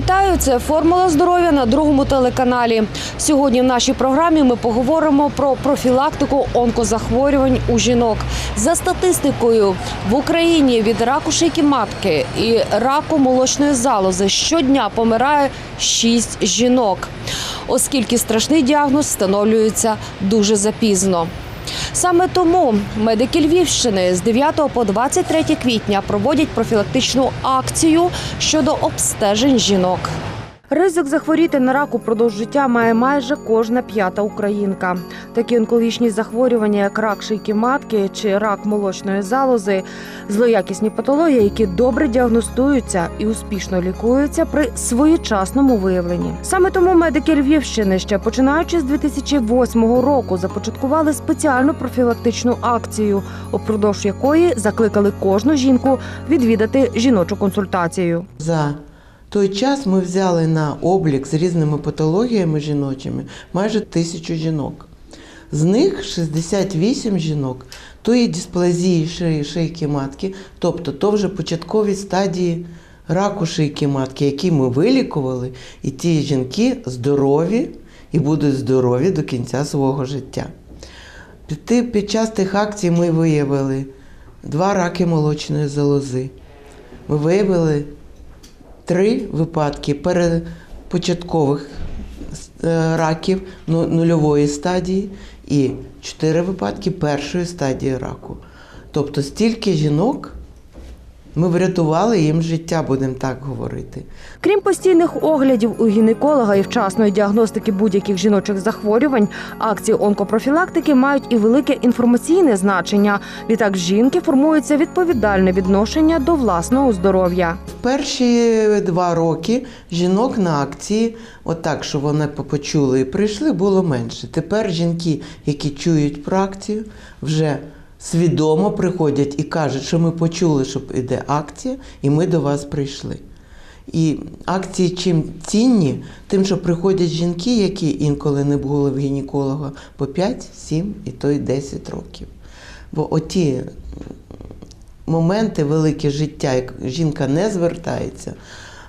Вітаю, це формула здоров'я на другому телеканалі. Сьогодні в нашій програмі ми поговоримо про профілактику онкозахворювань у жінок. За статистикою в Україні від раку шийки матки і раку молочної залози щодня помирає 6 жінок, оскільки страшний діагноз встановлюється дуже запізно. Саме тому медики Львівщини з 9 по 23 квітня проводять профілактичну акцію щодо обстежень жінок. Ризик захворіти на рак упродовж життя має майже кожна п'ята українка. Такі онкологічні захворювання, як рак шийки матки чи рак молочної залози, злоякісні патології, які добре діагностуються і успішно лікуються при своєчасному виявленні. Саме тому медики Львівщини, ще починаючи з 2008 року, започаткували спеціальну профілактичну акцію, упродовж якої закликали кожну жінку відвідати жіночу консультацію. За той час ми взяли на облік з різними патологіями жіночими майже тисячу жінок. З них 68 жінок то є дисплазії шиї, шийки матки, тобто то вже початкові стадії раку шийки матки, які ми вилікували, і ті жінки здорові і будуть здорові до кінця свого життя. Під, час тих акцій ми виявили два раки молочної залози. Ми виявили три випадки перепочаткових е, раків ну- нульової стадії і чотири випадки першої стадії раку. Тобто стільки жінок ми врятували їм життя, будемо так говорити. Крім постійних оглядів у гінеколога і вчасної діагностики будь-яких жіночих захворювань, акції онкопрофілактики мають і велике інформаційне значення. Відтак, жінки формується відповідальне відношення до власного здоров'я. Перші два роки жінок на акції, отак, що вони почули і прийшли, було менше. Тепер жінки, які чують про акцію, вже свідомо приходять і кажуть, що ми почули, що йде акція, і ми до вас прийшли. І акції чим цінні, тим, що приходять жінки, які інколи не були в гінеколога по 5, 7 і то й 10 років. Бо оті моменти велике життя, як жінка не звертається,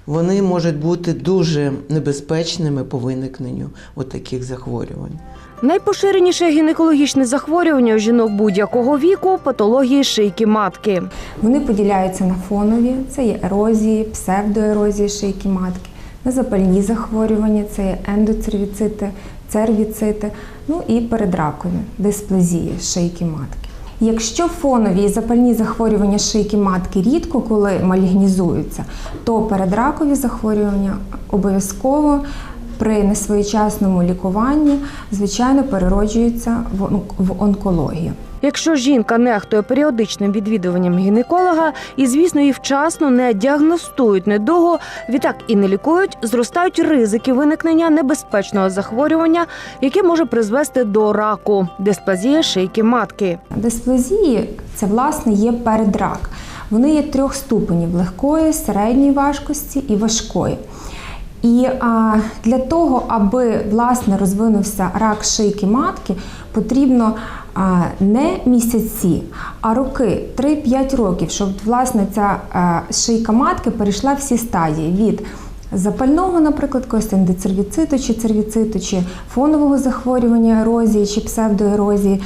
вони можуть бути дуже небезпечними по виникненню таких захворювань. Найпоширеніше гінекологічне захворювання у жінок будь-якого віку патології шийки матки. Вони поділяються на фонові, це є ерозії, псевдоерозії шийки матки, на запальні захворювання, це є ендоцервіцити, цервіцити, ну і передракові дисплазії шийки матки. Якщо фонові і запальні захворювання шийки матки рідко коли малігнізуються, то передракові захворювання обов'язково при несвоєчасному лікуванні, звичайно, перероджуються в онк- онкологію. Якщо жінка нехтує періодичним відвідуванням гінеколога і, звісно, її вчасно не діагностують недугу, відтак і не лікують, зростають ризики виникнення небезпечного захворювання, яке може призвести до раку дисплазія шийки матки. Дисплазії це власне є передрак. Вони є трьох ступенів: легкої, середньої важкості і важкої. І а, для того, аби власне розвинувся рак шийки матки, потрібно а, не місяці, а роки, 3-5 років, щоб власне ця а, шийка матки перейшла всі стадії від запального, наприклад, якогось ендоцервіциту чи цервіциту, чи фонового захворювання ерозії чи псевдоерозії.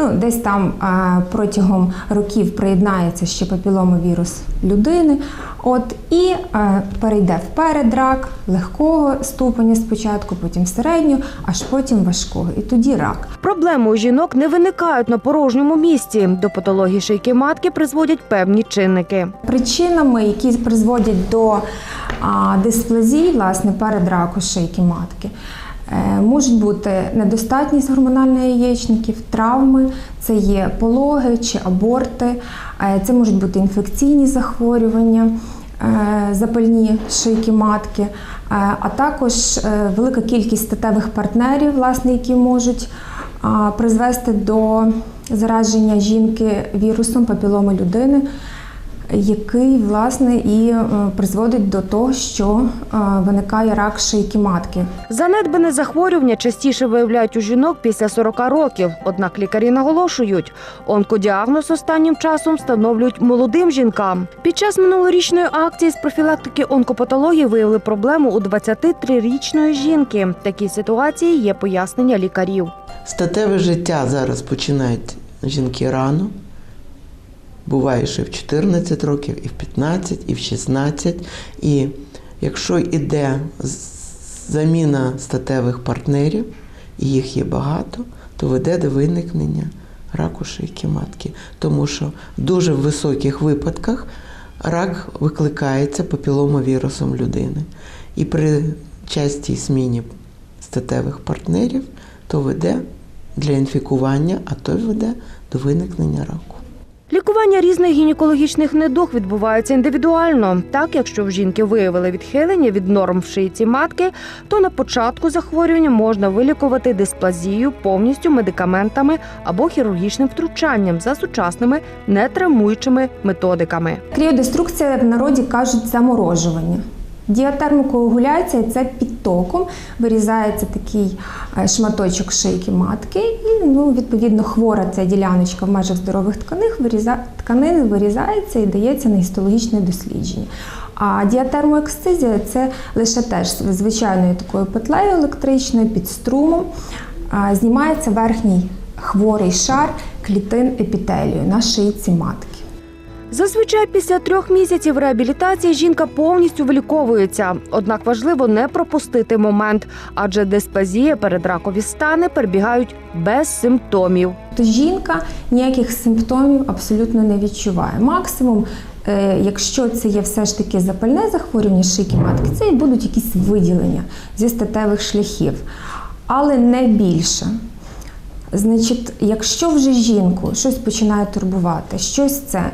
Ну, десь там а, протягом років приєднається ще папіломовірус людини. От і а, перейде в передрак легкого ступеня спочатку, потім середнього, аж потім важкого. І тоді рак. Проблеми у жінок не виникають на порожньому місці. До патології шийки матки призводять певні чинники. Причинами, які призводять до дисплазії, власне, передраку шийки матки, е, можуть бути недостатність гормональної яєчників, травми, це є пологи чи аборти, е, це можуть бути інфекційні захворювання. е, Запальні шийки матки, е, а також е, велика кількість статевих партнерів, власне, які можуть призвести до зараження жінки вірусом папіломи людини, який власне і е, призводить до того, що е, виникає рак шийки матки. Занедбане захворювання частіше виявляють у жінок після 40 років. Однак лікарі наголошують, онкодіагноз останнім часом встановлюють молодим жінкам. Під час минулорічної акції з профілактики онкопатології виявили проблему у 23-річної жінки. Такій ситуації є пояснення лікарів. Статеве життя зараз починають жінки рано. Буває, що і в 14 років, і в 15, і в 16. І якщо йде заміна статевих партнерів, і їх є багато, то веде до виникнення раку шийки матки. Тому що в дуже високих випадках рак викликається папіломовірусом людини. І при частій зміні статевих партнерів то веде для інфікування, а то веде до виникнення раку. Лікування різних гінекологічних недуг відбувається індивідуально. Так, якщо в жінки виявили відхилення від норм в шийці матки, то на початку захворювання можна вилікувати дисплазію повністю медикаментами або хірургічним втручанням за сучасними нетравмуючими методиками. Кріодеструкція в народі кажуть заморожування. Діатермокоагуляція це під током вирізається такий е, шматочок шийки матки, і ну, відповідно хвора ця діляночка в межах здорових виріза... тканин вирізається і дається на гістологічне дослідження. А діатермоексцизія це лише теж звичайною такою петлею електричною під струмом. Знімається верхній хворий шар клітин епітелію на шийці матки. Зазвичай після трьох місяців реабілітації жінка повністю виліковується. Однак важливо не пропустити момент, адже дисплазія передракові стани перебігають без симптомів. То жінка ніяких симптомів абсолютно не відчуває. Максимум, е, якщо це є все ж таки запальне захворювання шийки матки, це і будуть якісь виділення зі статевих шляхів, але не більше. Значить, якщо вже жінку щось починає турбувати, щось це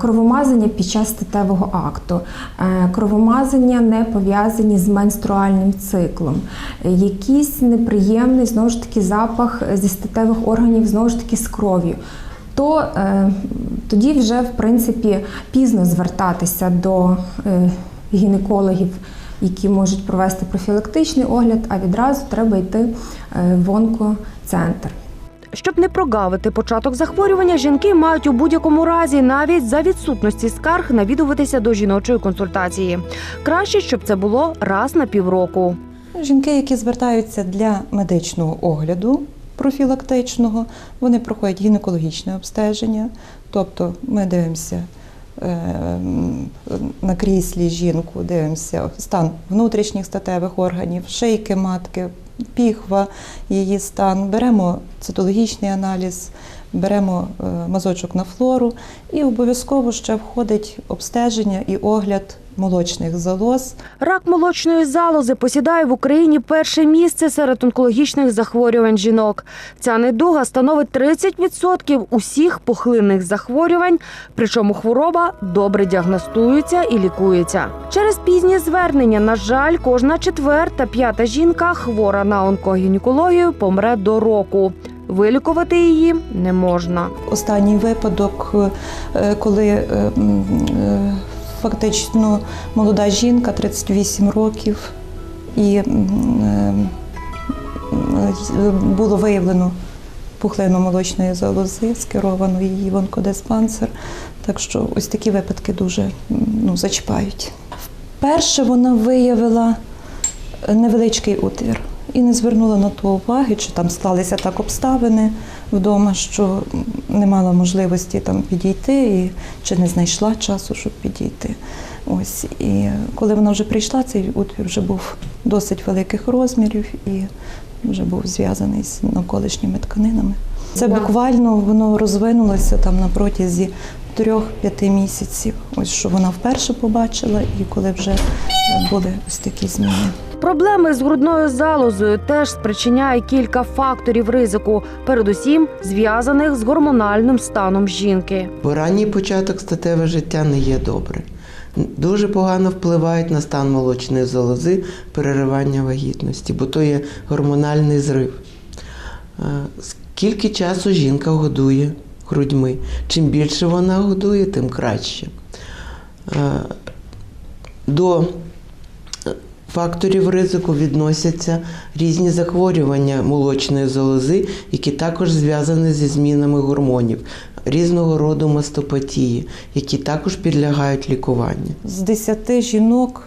кровомазання під час статевого акту, е, кровомазання не пов'язані з менструальним циклом, якийсь неприємний знову ж таки запах зі статевих органів, знову ж таки з кров'ю, то е, тоді вже в принципі пізно звертатися до е, гінекологів які можуть провести профілактичний огляд, а відразу треба йти е, в онкоцентр. Щоб не прогавити початок захворювання, жінки мають у будь-якому разі, навіть за відсутності скарг, навідуватися до жіночої консультації. Краще, щоб це було раз на півроку. Жінки, які звертаються для медичного огляду профілактичного, вони проходять гінекологічне обстеження, тобто ми дивимося е, на кріслі жінку, дивимося стан внутрішніх статевих органів, шийки матки, піхва, її стан, беремо цитологічний аналіз, беремо е, мазочок на флору і обов'язково ще входить обстеження і огляд молочних залоз. Рак молочної залози посідає в Україні перше місце серед онкологічних захворювань жінок. Ця недуга становить 30% усіх пухлинних захворювань, причому хвороба добре діагностується і лікується. Через пізнє звернення, на жаль, кожна четверта п'ята жінка хвора на онкогінекологію помре до року. Вилікувати її не можна. Останній випадок, е, коли е, е, фактично молода жінка, 38 років, і е, е, було виявлено пухлину молочної залози, скеровано її в онкодиспансер. Так що ось такі випадки дуже ну, зачіпають. Вперше вона виявила невеличкий утвір і не звернула на то уваги, чи там склалися так обставини вдома, що не мала можливості там підійти, і чи не знайшла часу, щоб підійти. Ось і коли вона вже прийшла, цей утвір вже був досить великих розмірів і вже був зв'язаний з навколишніми тканинами. Це буквально воно розвинулося там на протязі трьох-п'яти місяців. Ось що вона вперше побачила, і коли вже були ось такі зміни. Проблеми з грудною залозою теж спричиняє кілька факторів ризику, передусім зв'язаних з гормональним станом жінки. Бо ранній початок статеве життя не є добре. Дуже погано впливають на стан молочної залози, переривання вагітності, бо то є гормональний зрив. Скільки часу жінка годує грудьми. Чим більше вона годує, тим краще. До факторів ризику відносяться різні захворювання молочної залози, які також зв'язані зі змінами гормонів, різного роду мастопатії, які також підлягають лікуванню. З 10 жінок,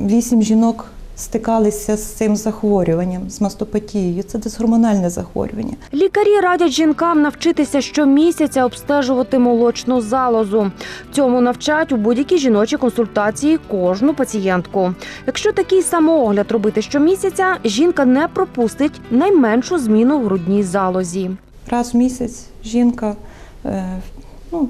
8 жінок стикалися з цим захворюванням, з мастопатією. Це дисгормональне захворювання. Лікарі радять жінкам навчитися щомісяця обстежувати молочну залозу. Цьому навчать у будь-якій жіночій консультації кожну пацієнтку. Якщо такий самоогляд робити щомісяця, жінка не пропустить найменшу зміну в грудній залозі. Раз в місяць жінка, е, ну,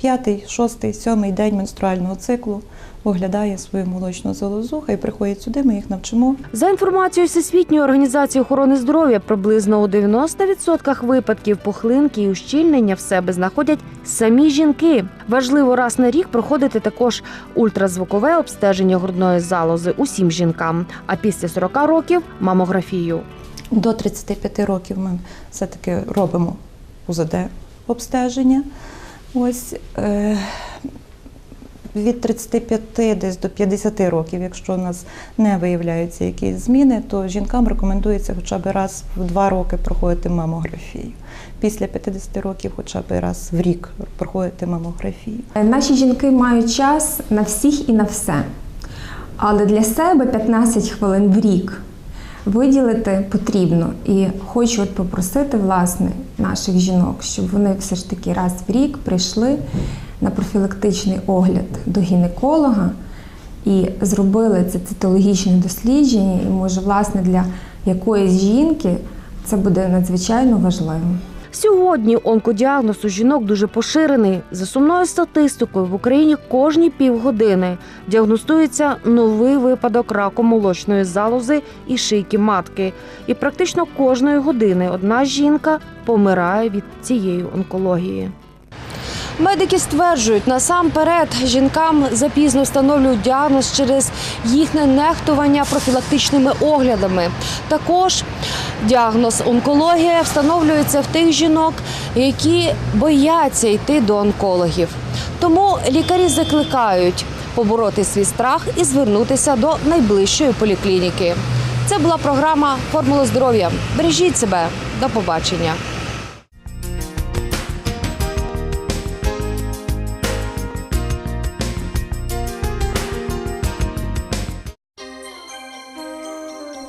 п'ятий, шостий, сьомий день менструального циклу оглядає свою молочну залозу, хай приходять сюди, ми їх навчимо. За інформацією Всесвітньої організації охорони здоров'я, приблизно у 90% випадків пухлинки і ущільнення в себе знаходять самі жінки. Важливо раз на рік проходити також ультразвукове обстеження грудної залози усім жінкам, а після 40 років мамографію. До 35 років ми все-таки робимо УЗД обстеження. Ось е, від 35 десь до 50 років, якщо у нас не виявляються якісь зміни, то жінкам рекомендується хоча б раз в два роки проходити мамографію. Після 50 років хоча б раз в рік проходити мамографію. Наші жінки мають час на всіх і на все. Але для себе 15 хвилин в рік виділити потрібно. І хочу от попросити власне наших жінок, щоб вони все ж таки раз в рік прийшли на профілактичний огляд до гінеколога і зробили це цитологічне дослідження. І може, власне, для якоїсь жінки це буде надзвичайно важливим. Сьогодні онкодіагноз у жінок дуже поширений. За сумною статистикою в Україні кожні півгодини діагностується новий випадок раку молочної залози і шийки матки. І практично кожної години одна жінка помирає від цієї онкології. Медики стверджують, насамперед жінкам запізно встановлюють діагноз через їхнє нехтування профілактичними оглядами. Також діагноз онкологія встановлюється в тих жінок, які бояться йти до онкологів. Тому лікарі закликають побороти свій страх і звернутися до найближчої поліклініки. Це була програма Формула здоров'я. Бережіть себе. До побачення.